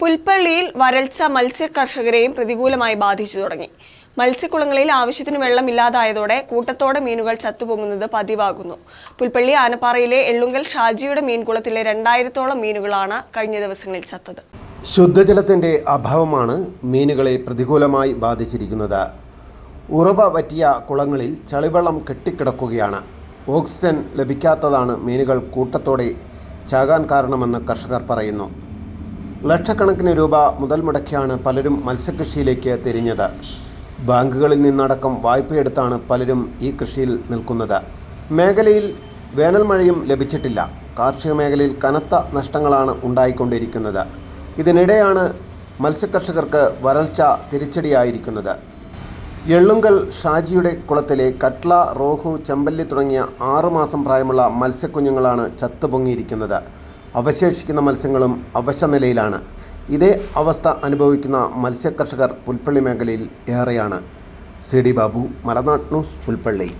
പുൽപ്പള്ളിയിൽ വരൾച്ച മത്സ്യ കർഷകരെയും പ്രതികൂലമായി ബാധിച്ചു തുടങ്ങി. മത്സ്യക്കുളങ്ങളിൽ ആവശ്യത്തിന് വെള്ളമില്ലാതായതോടെ കൂട്ടത്തോടെ മീനുകൾ ചത്തുപൊങ്ങുന്നത് പതിവാകുന്നു. പുൽപ്പള്ളി ആനപ്പാറയിലെ എള്ളുങ്കൽ ഷാജിയുടെ മീൻകുളത്തിലെ രണ്ടായിരത്തോളം മീനുകളാണ് കഴിഞ്ഞ ദിവസങ്ങളിൽ ചത്തത്. ശുദ്ധജലത്തിന്റെ അഭാവമാണ് മീനുകളെ പ്രതികൂലമായി ബാധിച്ചിരിക്കുന്നത്. ഉറവ പറ്റിയ കുളങ്ങളിൽ ചളിവെള്ളം കെട്ടിക്കിടക്കുകയാണ്. ഓക്സിജൻ ലഭിക്കാത്തതാണ് മീനുകൾ കൂട്ടത്തോടെ ചാകാൻ കാരണമെന്ന് കർഷകർ പറയുന്നു. ലക്ഷക്കണക്കിന് രൂപ മുതൽ മുടക്കിയാണ് പലരും മത്സ്യകൃഷിയിലേക്ക് തിരിഞ്ഞത്. ബാങ്കുകളിൽ നിന്നടക്കം വായ്പയെടുത്താണ് പലരും ഈ കൃഷിയിൽ നിൽക്കുന്നത്. മേഖലയിൽ വേനൽ മഴയും ലഭിച്ചിട്ടില്ല. കാർഷിക മേഖലയിൽ കനത്ത നഷ്ടങ്ങളാണ് ഉണ്ടായിക്കൊണ്ടിരിക്കുന്നത്. ഇതിനിടെയാണ് മത്സ്യകർഷകർക്ക് വരൾച്ച തിരിച്ചടിയായിരിക്കുന്നത്. എള്ളുങ്കൽ ഷാജിയുടെ കുളത്തിലെ കട്ട്ല റോഹു ചെമ്പല്ലി തുടങ്ങിയ ആറുമാസം പ്രായമുള്ള മത്സ്യക്കുഞ്ഞുങ്ങളാണ് ചത്തുപൊങ്ങിയിരിക്കുന്നത്. അവശേഷിക്കുന്ന മത്സ്യങ്ങളും അവശനിലയിലാണ്. ഇതേ അവസ്ഥ അനുഭവിക്കുന്ന മത്സ്യകർഷകർ പുൽപ്പള്ളി മേഖലയിൽ ഏറെയാണ്. C D Babu Malanad news Pulpally.